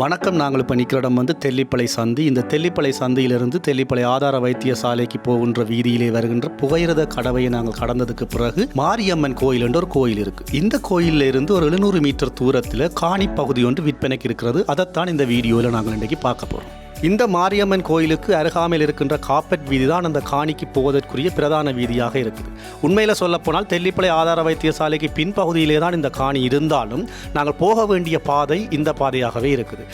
வணக்கம். நாங்கள் இப்போ நிற்கிற இடம் வந்து தெல்லிப்பளை சந்தி. இந்த தெல்லிப்பளை சந்தியிலிருந்து தெல்லிப்பளை ஆதார வைத்தியசாலைக்கு போகின்ற வீதியிலே வருகின்ற புகையிரத கடவையை நாங்கள் கடந்ததுக்கு பிறகு மாரியம்மன் கோயில் என்ற ஒரு கோயில் இருக்கு. இந்த கோயிலில் இருந்து ஒரு எழுநூறு மீட்டர் தூரத்தில் காணி பகுதி ஒன்று விற்பனைக்கு இருக்கிறது. அதைத்தான் இந்த வீடியோவில் நாங்கள் இன்றைக்கி பார்க்க போகிறோம் இந்த மாரியம்மன் கோயிலுக்கு அருகாமையில் இருக்கின்ற காப்பட் வீதி தான் அந்த காணிக்கு போவதற்குரிய பிரதான வீதியாக இருக்குது. உண்மையில் சொல்லப்போனால் தெல்லிப்பளை ஆதார வைத்தியசாலைக்கு பின்பகுதியிலே தான் இந்த காணி இருந்தாலும் நாங்கள் போக வேண்டிய பாதை இந்த பாதையாகவே இருக்குது.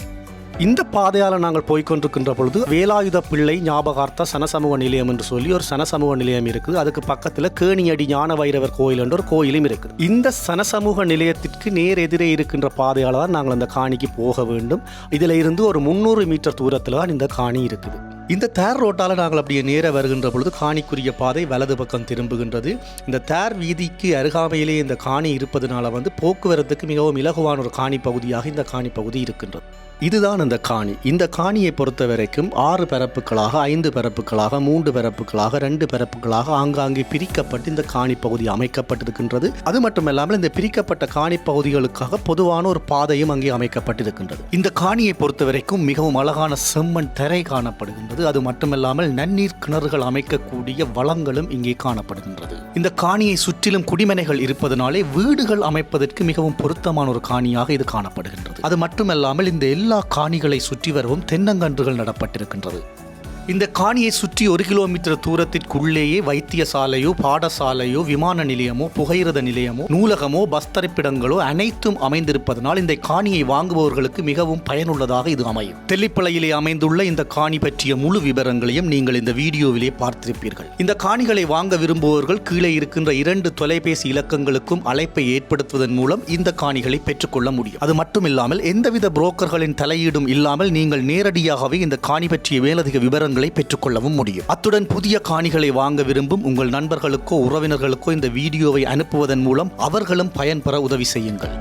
இந்த பாதையால் நாங்கள் போய்க்கொண்டிருக்கின்ற பொழுது வேலாயுத பிள்ளை ஞாபகார்த்த சனசமூக நிலையம் என்று சொல்லி ஒரு சனசமூக நிலையம் இருக்குது. அதுக்கு பக்கத்தில் கேணியடி ஞான வைரவர் கோயில் என்ற ஒரு கோயிலும் இருக்குது. இந்த சனசமூக நிலையத்திற்கு நேர் எதிரே இருக்கின்ற பாதையால் தான் நாங்கள் அந்த காணிக்கு போக வேண்டும். இதில் இருந்து ஒரு முந்நூறு மீட்டர் தூரத்தில் தான் இந்த காணி இருக்குது. இந்த தேர் ரோட்டால் நாங்கள் அப்படியே நேர வருகின்ற பொழுது காணிக்குரிய பாதை வலது பக்கம் திரும்புகின்றது. இந்த தேர் வீதிக்கு அருகாமையிலே இந்த காணி இருப்பதனால வந்து போக்குவரத்துக்கு மிகவும் இலகுவான ஒரு காணி பகுதியாக இந்த காணி பகுதி இருக்கின்றது. இதுதான் அந்த காணி. இந்த காணியை பொறுத்த வரைக்கும் ஆறு பரப்புகளாக ஐந்து பரப்புகளாக மூன்று பரப்புகளாக ரெண்டு பரப்புகளாக ஆங்காங்கே பிரிக்கப்பட்டு இந்த காணி பகுதி அமைக்கப்பட்டிருக்கின்றது. அது மட்டுமல்லாமல் இந்த பிரிக்கப்பட்ட காணி பகுதிகளுக்காக பொதுவான ஒரு பாதையும் அங்கே அமைக்கப்பட்டிருக்கின்றது. இந்த காணியை பொறுத்த வரைக்கும் மிகவும் அழகான செம்மண் தரை காணப்படுகின்றது. அது மட்டுமல்லாமல் நன்னீர் கிணறுகள் அமைக்கக்கூடிய வளங்களும் இங்கே காணப்படுகின்றது. இந்த காணியை சுற்றிலும் குடிமனைகள் இருப்பதனாலே வீடுகள் அமைப்பதற்கு மிகவும் பொருத்தமான ஒரு காணியாக இது காணப்படுகின்றது. அது மட்டுமல்லாமல் இந்த எல்லா காணிகளை சுற்றி வரவும் தென்னங்கன்றுகள் நடப்பட்டிருக்கின்றது. இந்த காணியை சுற்றி ஒரு கிலோமீட்டர் தூரத்திற்குள்ளேயே வைத்தியசாலையோ பாடசாலையோ விமான நிலையமோ புகையிரத நிலையமோ நூலகமோ பஸ் தரிப்பிடங்களோ அனைத்தும் அமைந்திருப்பதனால் இந்த காணியை வாங்குபவர்களுக்கு மிகவும் பயனுள்ளதாக இது அமையும். தெல்லிப்பளையிலே அமைந்துள்ள இந்த காணி பற்றிய முழு விவரங்களையும் நீங்கள் இந்த வீடியோவிலே பார்த்திருப்பீர்கள். இந்த காணிகளை வாங்க விரும்புபவர்கள் கீழே இருக்கின்ற இரண்டு தொலைபேசி இலக்கங்களுக்கும் அழைப்பை ஏற்படுத்துவதன் மூலம் இந்த காணிகளை பெற்றுக்கொள்ள முடியும். அது மட்டுமில்லாமல் எந்தவித புரோக்கர்களின் தலையீடும் இல்லாமல் நீங்கள் நேரடியாகவே இந்த காணி பற்றிய மேலதிக விவரங்களை பெற்றுக்கொள்ளவும் முடியும். அத்துடன் புதிய காணிகளை வாங்க விரும்பும் உங்கள் நண்பர்களுக்கோ உறவினர்களுக்கோ இந்த வீடியோவை அனுப்புவதன் மூலம் அவர்களும் பயன்பெற உதவி செய்யுங்கள்.